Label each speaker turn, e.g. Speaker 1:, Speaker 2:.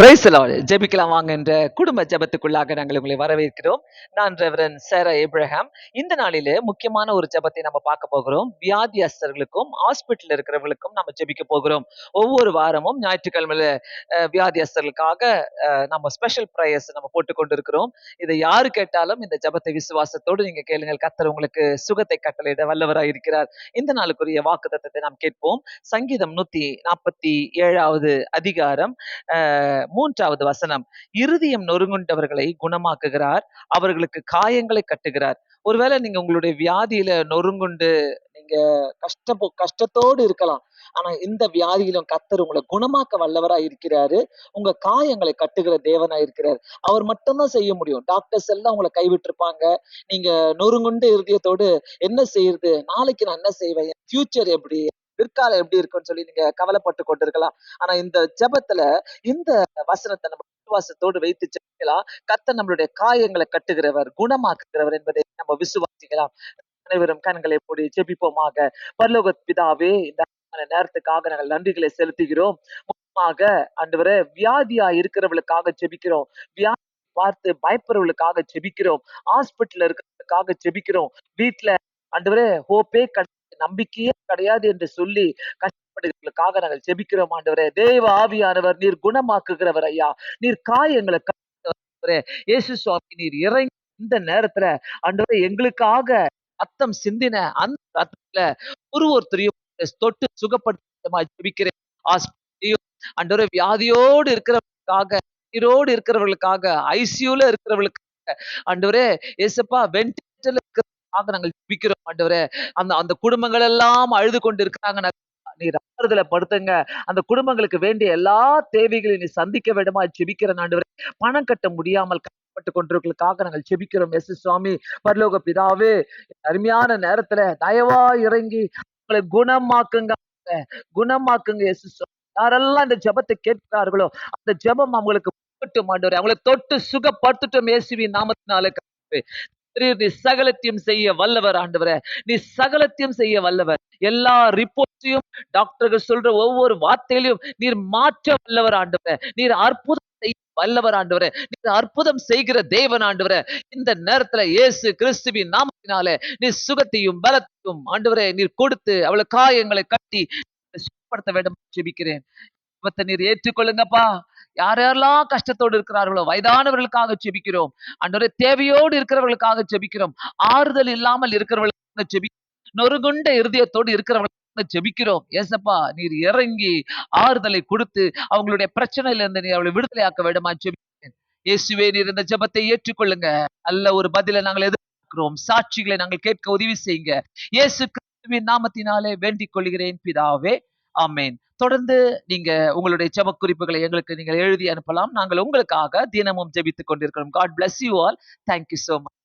Speaker 1: Price ஜெபிக்கலாம் வாங்க என்ற குடும்ப ஜெபத்துக்குள்ளாக நாங்கள் உங்களை வரவேற்கிறோம். நான் ரெவரன் சேரா ஏப்ரஹாம் இந்த நாளிலே முக்கியமான ஒரு ஜெபத்தை நம்ம பார்க்க போகிறோம். வியாதியஸ்தர்களுக்கும் ஹாஸ்பிட்டல் இருக்கிறவங்களுக்கும் நம்ம ஜெபிக்க போகிறோம். ஒவ்வொரு வாரமும் ஞாயிற்றுக்கிழமையில வியாதி வியாதியஸ்தர்களுக்காக நம்ம ஸ்பெஷல் ப்ரேயர்ஸ் நம்ம போட்டு கொண்டிருக்கிறோம். இதை யாரு கேட்டாலும் இந்த ஜெபத்தை விசுவாசத்தோடு நீங்க கேளுங்கள். கத்தர் உங்களுக்கு சுகத்தை கட்டளையிட வல்லவராக இருக்கிறார். இந்த நாளுக்குரிய வாக்குத்தத்தத்தை நாம் கேட்போம். சங்கீதம் நூத்தி நாற்பத்தி ஏழாவது அதிகாரம் மூன்றாவது வசனம் இருதயம் நொறுங்குண்டவர்களை குணமாக்குகிறார் அவர்களுக்கு காயங்களை கட்டுகிறார். ஒருவேளை நீங்க உங்களுடைய வியாதியில நொறுங்குண்டு நீங்க கஷ்ட கஷ்டத்தோடு இருக்கலாம் ஆனா இந்த வியாதியிலும் கத்தர் உங்களை குணமாக்க வல்லவரா இருக்கிறாரு உங்க காயங்களை கட்டுகிற தேவனா இருக்கிறார். அவர் மட்டும்தான் செய்ய முடியும். டாக்டர்ஸ் எல்லாம் உங்களை கைவிட்டிருப்பாங்க. நீங்க நொறுங்குண்டு இருதயத்தோடு என்ன செய்யறது? நாளைக்கு நான் என்ன செய்வேன்? ஃபியூச்சர் எப்படி? பிற்காலம் எப்படி இருக்குன்னு சொல்லி நீங்க கவலைப்பட்டு கொண்டிருக்கலாம். ஆனா இந்த ஜெபத்துல இந்த வசனத்தை நம்ம விசுவாசத்தோடு வைத்து ஜெபிக்கலாம் கத்த நம்மளுடைய காயங்களை கட்டுகிறவர் குணமாக்குகிறவர் என்பதை நம்ம விசுவாசிக்கலாம். அனைவரும் கண்களை மூடி ஜெபிப்போமாக. பரலோக பிதாவே இந்த நேரத்துக்காக நாங்கள் நன்றிகளை செலுத்துகிறோம். முக்கியமாக அன்றுவரை வியாதியா இருக்கிறவளுக்காக ஜெபிக்கிறோம். வியாதி பார்த்து பயப்படுறவளுக்காக ஜெபிக்கிறோம். ஹாஸ்பிட்டல் இருக்கிறவங்களுக்காக ஜெபிக்கிறோம். வீட்டுல ஆண்டவரே ஹோப்பே கண் நம்பிக்கையே கிடையாது என்று சொல்லி கஷ்டப்படுகிறவர்களுக்காக நாங்கள் ஜெபிக்கிறோம் ஆண்டவரே. தேவ ஆவியானவர் நீர் குணமாக்குகிறவர் ஐயா. நீர் காயங்களை இயேசு சுவாமி நீர் இறங்கி இந்த நேரத்துல ஆண்டவரே எங்களுக்காக ரத்தம் சிந்தின அந்த ரத்தத்துல ஒரு ஒருத்தரையும் தொட்டு சுகப்படுத்தமா ஜெபிக்கிறேன். ஆஸ்பத்திரியும் ஆண்டவரே வியாதியோடு இருக்கிறவர்களுக்காக உயிரோடு இருக்கிறவர்களுக்காக ஐசியூல இருக்கிறவர்களுக்காக ஆண்டவரே ஏசப்பா வென்டிலேட்டர்ல பார்க்க நாங்கள் ஜெபிக்கிறோம் ஆண்டவரே. அந்த அந்த குடும்பங்கள் எல்லாம் அழுது கொண்டு இருக்கிறாங்க நீர் ஆறுதலை படுத்துங்க. அந்த குடும்பங்களுக்கு வேண்டிய எல்லா தேவைகளையும் நீ சந்திக்க வேண்டுமா? ஜெபிக்கிற ஆண்டவரே. பணம் கட்ட முடியாமல் கஷ்டப்பட்டு கொண்டிருக்கிறதுக்காக நாங்கள் ஜெபிக்கிறோம். எஸ் சுவாமி பரலோக பிதாவே அருமையான நேரத்துல தயவா இறங்கி உங்களை குணமாக்குங்க. குணமாக்குங்க எஸ் சுவாமி. யாரெல்லாம் இந்த ஜெபத்தை கேட்கிறார்களோ அந்த ஜெபம் அவங்களுக்கு போகட்டும் அவங்களை தொட்டு சுகப்படுத்துட்டோம் இயேசுவின் நாமத்தினாலே நீ சகலத்தையும் செய்ய வல்லவர் ஆண்டவர. நீ சகலத்தையும் செய்ய வல்லவர். எல்லா ரிப்போர்ட்டையும் டாக்டர்கள் சொல்ற ஒவ்வொரு வார்த்தையிலையும் நீர் மாற்ற வல்லவர் ஆண்டவர. நீர் அற்புதம் செய்ய வல்லவர் ஆண்டவரே. நீர் அற்புதம் செய்கிற தேவன் ஆண்டவர. இந்த நேரத்துல இயேசு கிறிஸ்துவின் நாமத்தினால நீ சுகத்தையும் பலத்தையும் ஆண்டவரே நீர் கொடுத்து அவளை காயங்களை கட்டி சுகப்படுத்த வேண்டும் ஜெபிக்கிறேன். நீர் ஏற்றுக்கொள்ளுங்கப்பா. யார் யாரெல்லாம் கஷ்டத்தோடு இருக்கிறார்களோ வயதானவர்களுக்காக ஜெபிக்கிறோம். ஆண்டவரே தேவையோடு இருக்கிறவர்களுக்காக ஜெபிக்கிறோம். ஆறுதல் இல்லாமல் இருக்கிறவர்களுக்காக ஜெபி நொறுகுண்ட இருதயத்தோடு இருக்கிறவர்கள் ஜெபிக்கிறோம். ஏசப்பா நீர் இறங்கி ஆறுதலை கொடுத்து அவங்களுடைய பிரச்சனையில இருந்து நீ அவளை விடுதலையாக்க வேண்டுமா ஜெபிக்கிறேன். இயேசுவே நீர் இந்த ஜெபத்தை ஏற்றுக்கொள்ளுங்க. நல்ல ஒரு பதிலை நாங்கள் எதிர்பார்க்கிறோம். சாட்சிகளை நாங்கள் கேட்க உதவி செய்யுங்க. இயேசு கிறிஸ்துவின் நாமத்தினாலே வேண்டிக் கொள்கிறேன். பிதாவே ஆமேன். தொடர்ந்து நீங்க உங்களுடைய ஜெப குறிப்புகளை எங்களுக்கு நீங்கள் எழுதி அனுப்பலாம். நாங்கள் உங்களுக்காக தினமும் ஜெபித்துக் கொண்டிருக்கிறோம். God bless you all thank you so much